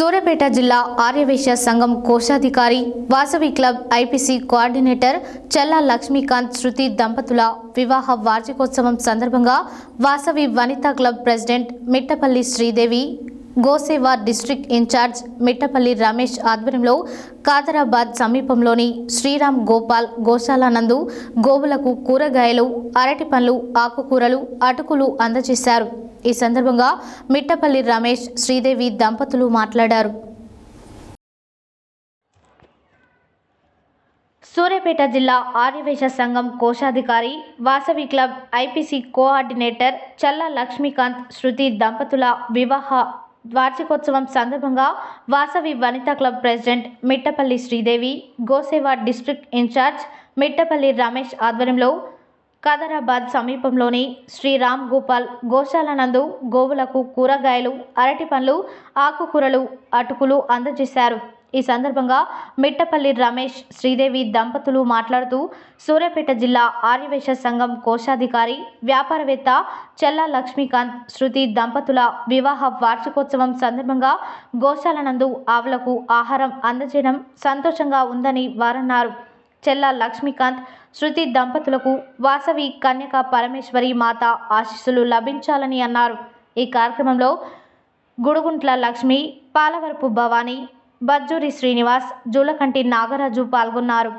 సూర్యాపేట జిల్లా ఆర్యవేశ్య సంఘం కోశాధికారి Vasavi club IPC coordinator Challa Lakshmikanth Shruti దంపతుల వివాహ వార్షికోత్సవం సందర్భంగా Vasavi Vanitha club president Mittapalli Sridevi Gosevar district incharge Mittapalli Ramesh ఆధ్వర్యంలో కాదరాబాద్ సమీపంలోని శ్రీరామ్ గోపాల్ గోశాలానందు గోవులకు కూరగాయలు అరటి పండ్లు ఆకుకూరలు అటుకులు అందజేశారు. ఈ సందర్భంగా మిట్టపల్లి రమేష్ శ్రీదేవి దంపతులు మాట్లాడారు. సూర్యాపేట జిల్లా ఆర్యవేశ సంఘం కోశాధికారి వాసవి క్లబ్ ఐపీసీ కోఆర్డినేటర్ చల్ల లక్ష్మీకాంత్ శృతి దంపతుల వివాహ వార్షికోత్సవం సందర్భంగా Vasavi Vanitha club president Mittapalli Sridevi Goseva district incharge Mittapalli Ramesh ఆధ్వర్యంలో కాదరాబాద్ సమీపంలోని శ్రీరామ్ గోపాల్ గోశాల నందు గోవులకు కూరగాయలు అరటి పండ్లు ఆకుకూరలు అటుకులు అందజేశారు. ఈ సందర్భంగా మిట్టపల్లి రమేష్ శ్రీదేవి దంపతులు మాట్లాడుతూ సూర్యాపేట జిల్లా ఆర్యవేశ సంఘం కోశాధికారి వ్యాపారవేత్త చెల్లా లక్ష్మీకాంత్ శృతి దంపతుల వివాహ వార్షికోత్సవం సందర్భంగా గోశాలనందు ఆవులకు ఆహారం అందజేయడం సంతోషంగా ఉందని వారన్నారు. చెల్లా లక్ష్మీకాంత్ శృతి దంపతులకు వాసవి కన్యక పరమేశ్వరి మాత ఆశీస్సులు లభించాలని అన్నారు. ఈ కార్యక్రమంలో గుడుగుంట్ల లక్ష్మి పాలవరపు భవానీ బజ్జూరి శ్రీనివాస్ జూలకంటి నాగరాజు పాల్గొన్నారు.